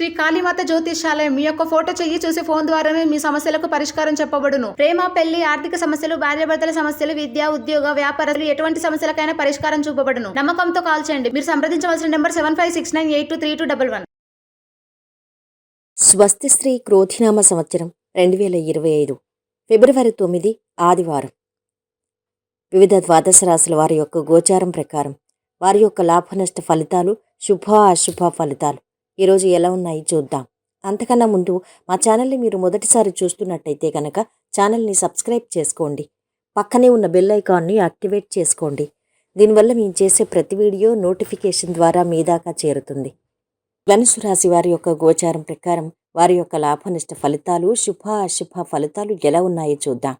శ్రీ కాళీమాత జ్యోతిషాలయం మీ యొక్క ఫోటో చెయ్యి చూసి ఫోన్ ద్వారానే మీ సమస్యలకు పరిష్కారం చెప్పబడును. ప్రేమ పెళ్ళి ఆర్థిక సమస్యలు భార్యాభర్తల సమస్యలు విద్య ఉద్యోగ వ్యాపారాలు ఎటువంటి సమస్యలకైనా పరిష్కారం చూపబడును. నమ్మకంతో కాల్ చేయండి. మీరు సంప్రదించవలసిన number seven five six nine eight two three two double one. స్వస్తి శ్రీ క్రోధినామ సంవత్సరం రెండు వేల ఇరవై ఐదు ఫిబ్రవరి తొమ్మిది ఆదివారం. వివిధ ద్వాదశ రాశుల వారి యొక్క గోచారం ప్రకారం వారి యొక్క లాభనష్ట ఫలితాలు శుభ అశుభ ఫలితాలు. ఈరోజు ఎలా ఉన్నాయి చూద్దాం. అంతకన్నా ముందు మా ఛానల్ని మీరు మొదటిసారి చూస్తున్నట్టయితే కనుక ఛానల్ని సబ్స్క్రైబ్ చేసుకోండి. పక్కనే ఉన్న బెల్ ఐకాన్ని యాక్టివేట్ చేసుకోండి. దీనివల్ల మేము చేసే ప్రతి వీడియో నోటిఫికేషన్ ద్వారా మీ దాకా చేరుతుంది. ధనుసు రాశి వారి యొక్క గోచారం ప్రకారం వారి యొక్క లాభనిష్ట ఫలితాలు శుభ అశుభ ఫలితాలు ఎలా ఉన్నాయో చూద్దాం.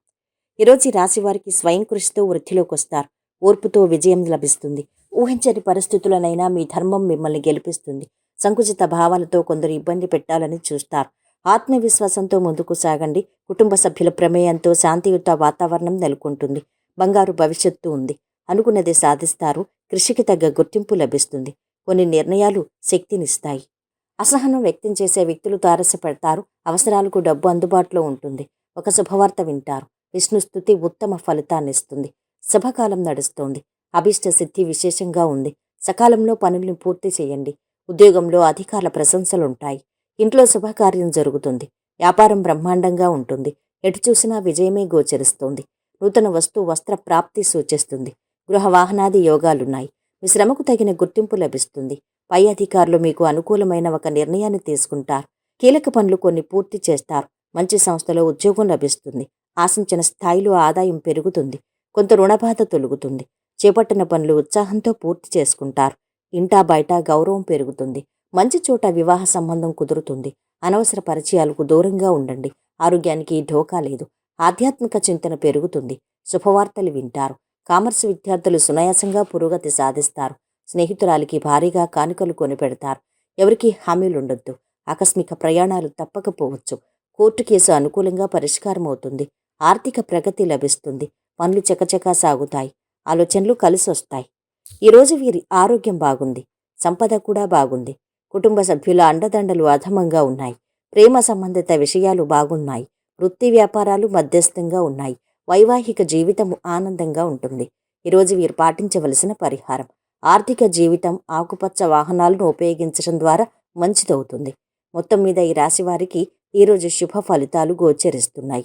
ఈరోజు ఈ రాశి వారికి స్వయం కృషితో వృద్ధిలోకి వస్తారు. ఓర్పుతో విజయం లభిస్తుంది. ఊహించని పరిస్థితులనైనా మీ ధర్మం మిమ్మల్ని గెలిపిస్తుంది. సంకుచిత భావాలతో కొందరు ఇబ్బంది పెట్టాలని చూస్తారు. ఆత్మవిశ్వాసంతో ముందుకు సాగండి. కుటుంబ సభ్యుల ప్రమేయంతో శాంతియుత వాతావరణం నెలకొంటుంది. బంగారు భవిష్యత్తు ఉంది. అనుకున్నది సాధిస్తారు. కృషికి తగ్గ గుర్తింపు లభిస్తుంది. కొన్ని నిర్ణయాలు శక్తినిస్తాయి. అసహనం వ్యక్తం చేసే వ్యక్తులు తారసపడతారు. అవసరాలకు డబ్బు అందుబాటులో ఉంటుంది. ఒక శుభవార్త వింటారు. విష్ణు స్థుతి ఉత్తమ ఫలితాన్ని ఇస్తుంది. శుభకాలం నడుస్తోంది. అభిష్ట సిద్ధి విశేషంగా ఉంది. సకాలంలో పనులను పూర్తి చేయండి. ఉద్యోగంలో అధికారుల ప్రశంసలుంటాయి. ఇంట్లో శుభకార్యం జరుగుతుంది. వ్యాపారం బ్రహ్మాండంగా ఉంటుంది. ఎటు చూసినా విజయమే గోచరిస్తోంది. నూతన వస్తు వస్త్ర ప్రాప్తి సూచిస్తుంది. గృహ వాహనాది యోగాలున్నాయి. మీ శ్రమకు తగిన గుర్తింపు లభిస్తుంది. పై అధికారులు మీకు అనుకూలమైన ఒక నిర్ణయాన్ని తీసుకుంటారు. కీలక పనులు కొన్ని పూర్తి చేస్తారు. మంచి సంస్థలో ఉద్యోగం లభిస్తుంది. ఆశించిన స్థాయిలో ఆదాయం పెరుగుతుంది. కొంత రుణబాధ తొలుగుతుంది. చేపట్టిన పనులు ఉత్సాహంతో పూర్తి చేసుకుంటారు. ఇంటా బయట గౌరవం పెరుగుతుంది. మంచి చోట వివాహ సంబంధం కుదురుతుంది. అనవసర పరిచయాలకు దూరంగా ఉండండి. ఆరోగ్యానికి ఢోకా లేదు. ఆధ్యాత్మిక చింతన పెరుగుతుంది. శుభవార్తలు వింటారు. కామర్స్ విద్యార్థులు సునాయాసంగా పురోగతి సాధిస్తారు. స్నేహితురాలికి భారీగా కానుకలు కొనిపెడతారు. ఎవరికీ హామీలుండొద్దు. ఆకస్మిక ప్రయాణాలు తప్పకపోవచ్చు. కోర్టు కేసు అనుకూలంగా పరిష్కారం అవుతుంది ఆర్థిక ప్రగతి లభిస్తుంది. పనులు చకచకా సాగుతాయి. ఆలోచనలు కలిసొస్తాయి. ఈరోజు వీరి ఆరోగ్యం బాగుంది సంపద కూడా బాగుంది. కుటుంబ సభ్యుల అండదండలు అధమంగా ఉన్నాయి. ప్రేమ సంబంధిత విషయాలు బాగున్నాయి. వృత్తి వ్యాపారాలు మధ్యస్థంగా ఉన్నాయి. వైవాహిక జీవితం ఆనందంగా ఉంటుంది. ఈరోజు వీరు పాటించవలసిన పరిహారం. ఆర్థిక జీవితం ఆకుపచ్చ వాహనాలను ఉపయోగించడం ద్వారా మంచిదవుతుంది. మొత్తం మీద ఈ రాశి వారికి ఈరోజు శుభ ఫలితాలు గోచరిస్తున్నాయి.